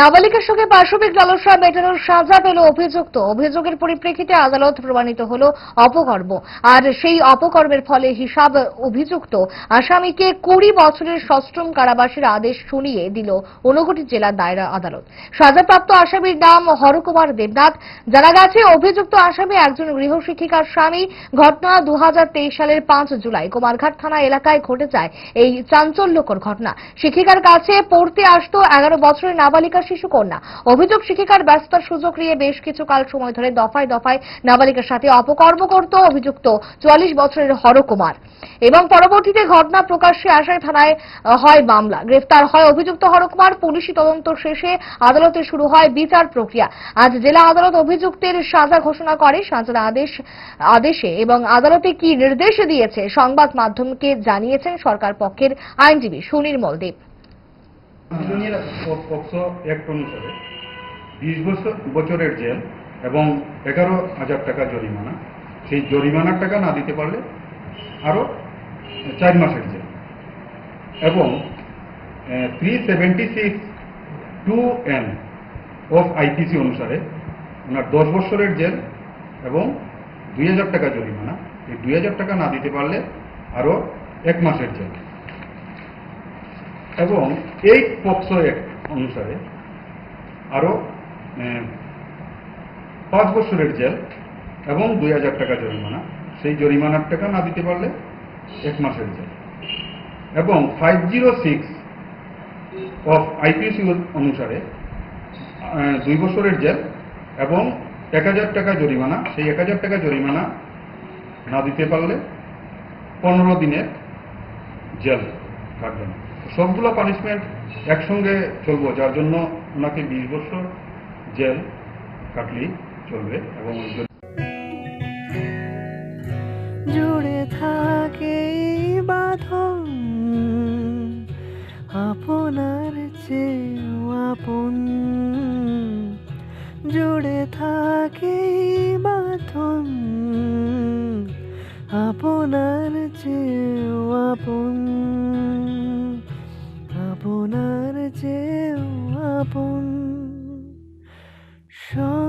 নাবালিকার সঙ্গে পাশবিক লালসা মেটানোর সাজা পেল অভিযুক্ত। অভিযোগের পরিপ্রেক্ষিতে আদালত প্রমাণিত হল অপকর্ম। আর সেই অপকর্মের ফলে হিসাব অভিযুক্ত আসামিকে কুড়ি বছরের সশ্রম কারাবাসের আদেশ শুনিয়ে দিল ঊনকোটি জেলার দায়রা আদালত। সাজাপ্রাপ্ত আসামির নাম হরকুমার দেবনাথ। জানা গেছে, অভিযুক্ত আসামি একজন গৃহশিক্ষিকার স্বামী। ঘটনা দু হাজার তেইশ সালের পাঁচ জুলাই কুমারঘাট থানা এলাকায় ঘটে যায় এই চাঞ্চল্যকর ঘটনা। শিক্ষিকার কাছে পড়তে আসতো এগারো বছরের নাবালিকা শিশু কন্যা অভিযোগ, শিক্ষিকার ব্যস্ততার সুযোগ নিয়ে বেশ কিছু কাল সময় ধরে দফায় দফায় নাবালিকার সাথে অপকর্ম করত অভিযুক্ত চুয়াল্লিশ বছরের হরকুমার। এবং পরবর্তীতে ঘটনা প্রকাশ্যে আসায় থানায় হয় মামলা। গ্রেফতার হয় অভিযুক্ত হরকুমার। পুলিশি তদন্ত শেষে আদালতে শুরু হয় বিচার প্রক্রিয়া। আজ জেলা আদালত অভিযুক্তের সাজা ঘোষণা করে। সাজার আদেশ, আদেশে এবং আদালতে কি নির্দেশ দিয়েছে সংবাদ মাধ্যমকে জানিয়েছেন সরকার পক্ষের আইনজীবী সুনির্মল দেব পক্সো অ্যাক্ট অনুসারে বিশ বছর, বছরের জেল এবং এগারো হাজার টাকা জরিমানা। সেই জরিমানার টাকা না দিতে পারলে আরও চার মাসের জেল। এবং three seventy six two N of IPC অনুসারে ওনার দশ বছরের জেল এবং দুই হাজার টাকা জরিমানা। এই দুই হাজার টাকা না দিতে পারলে আরও এক মাসের জেল। এবং এই অ্যাক্ট অনুসারে আরও পাঁচ বছরের জেল এবং দুই হাজার টাকা জরিমানা। সেই জরিমানার টাকা না দিতে পারলে এক মাসের জেল। এবং five zero six of IPC অনুসারে দুই বছরের জেল এবং এক হাজার টাকা জরিমানা। সেই এক হাজার টাকা জরিমানা না দিতে পারলে পনেরো দিনের জেল কাটবেন সবগুলো পানিশমেন্ট একসঙ্গে চলবো, যার জন্য ওনাকে বিশ বছর জেল কাটলেই চলবে এবং জুড়ে থাকে বাঁধন, আপনার চেয়েও আপন। জুড়ে থাকে বাঁধন, আপনার চেয়েও আপন। আপনার যে আপন স্বর্ণ